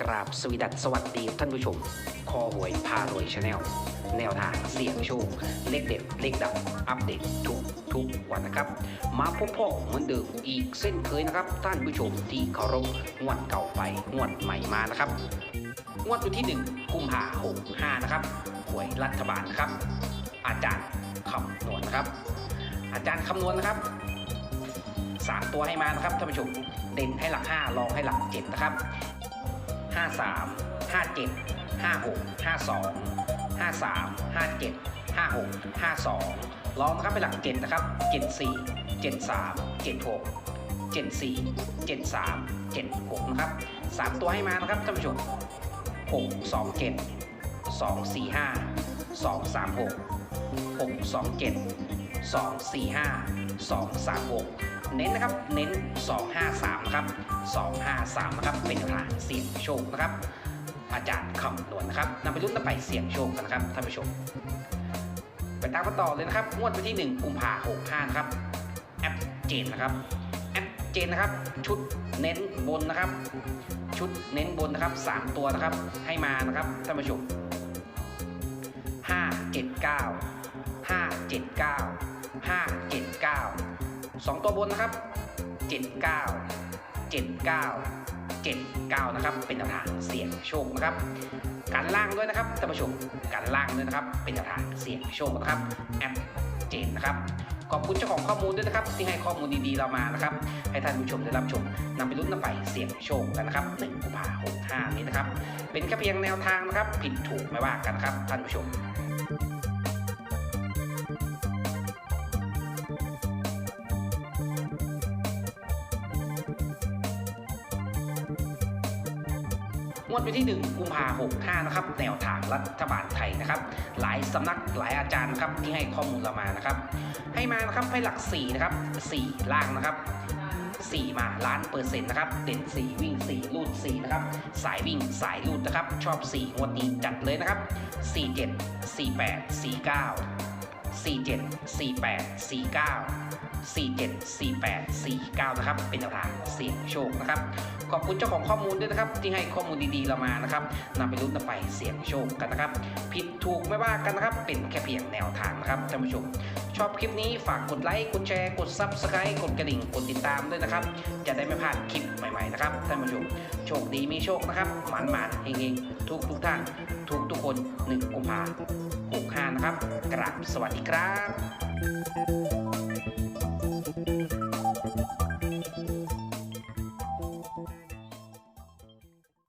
กราบสวีดัสสวัสดีท่านผู้ชม คอหวยพารวยชาแนลแนวทางเสี่ยงโชค เลขเด็ด เลขดับ อัปเดตทุกทุกวันนะครับ มาพบพ่อเหมือนเดิมอีกเส้นเคยนะครับ ท่านผู้ชมที่เคารพงวดเก่าไปงวดใหม่มานะครับ งวดวันที่ 1 กุมภาหกห้านะครับหวยรัฐบาลนะครับ อาจารย์คำนวณนะครับ อาจารย์คำนวณนะครับสามตัวให้มานะครับท่านผู้ชมเด่นให้หลักห้ารองให้หลักเจ็ดนะครับ ห้าสามห้าเจ็ดห้าหกห้าสองห้าสามห้าเจ็ดห้าหกห้าสองรองนะครับเป็นหลักเจ็ดนะครับเจ็ดสี่เจ็ดสามเจ็ดหกเจ็ดสี่เจ็ดสามเจ็ดหกนะครับสามตัวให้มานะครับท่านผู้ชมหกสองเจ็ดสองสี่ห้าสองสามหกหกสองเจ็ด2 4 5 2 3 6 เน้นนะครับ เน้น 2 5 3 นะครับ 2 5 3 นะครับ เป็นแนวทางเสี่ยงโชคนะครับ อาจารย์คำนวณนะครับนำไปรุ่นนำไปเสี่ยงโชคกันนะครับท่านผู้ชม ไปตามกันต่อเลยนะครับ งวดวันที่ 1 กุมภาหกห้านะครับ แอปเจนนะครับ แอปเจนนะครับ ชุดเน้นบนนะครับ ชุดเน้นบนนะครับ 3 ตัวนะครับ ให้มานะครับท่านผู้ชม5 7 9 2 ตัวบนนะครับ 7 9 7 9 7 9 นะครับ เป็นแนวทางเสี่ยงโชคนะครับการล่างด้วยนะครับท่านผู้ชมการล่างด้วยนะครับ เป็นแนวทางเสี่ยงโชคนะครับแอปเจนนะครับขอบคุณเจ้าของข้อมูลด้วยนะครับที่ให้ข้อมูลดีๆเรามานะครับให้ท่านผู้ชมได้รับชมนำไปลุ้นนำไปเสี่ยงโชคกันนะครับ1กุมภาพันธ์65นี้นะครับ เป็นแค่เพียงแนวทางนะครับ ผิดถูกไม่ว่ากันนะครับท่านผู้ชม วดวันที่ 1 กุมภาพันธ์65นะครับแนวทางรัฐบาลไทยนะครับ หลายสำนักหลายอาจารย์นะครับที่ให้ข้อมูลเรามานะครับ ให้มานะครับให้หลัก4นะครับ4ล่างนะครับ4 มาล้านเปอร์เซ็นต์นะครับ เด่น 4 วิ่ง 4 ลูด 4 นะครับ สายวิ่งสายลูดนะครับ ชอบ 4 งวดนี้จัดเลยนะครับ 47 48 49 47 48 49 47 48 49 นะครับ เป็นแนวทางเสี่ยงโชคนะครับ ขอบคุณเจ้าของข้อมูลด้วยนะครับ ที่ให้ข้อมูลดีๆเรามานะครับนำไปลุ้นนำไปเสี่ยงโชคกันนะครับ ผิดถูกไม่ว่ากันนะครับ เป็นแค่เพียงแนวทางนะครับท่านผู้ชม ชอบคลิปนี้ฝากกดไลค์กดแชร์กด Subscribe กดกระดิ่งกดติดตามด้วยนะครับ จะได้ไม่พลาดคลิปใหม่ๆนะครับท่านผู้ชมโชคดีมีโชคนะครับหมานหมานเฮงๆทุกทุกท่านทุกทุกคน1กุมภาพันธ์65นะครับกราบสวัสดีครับ Thank you.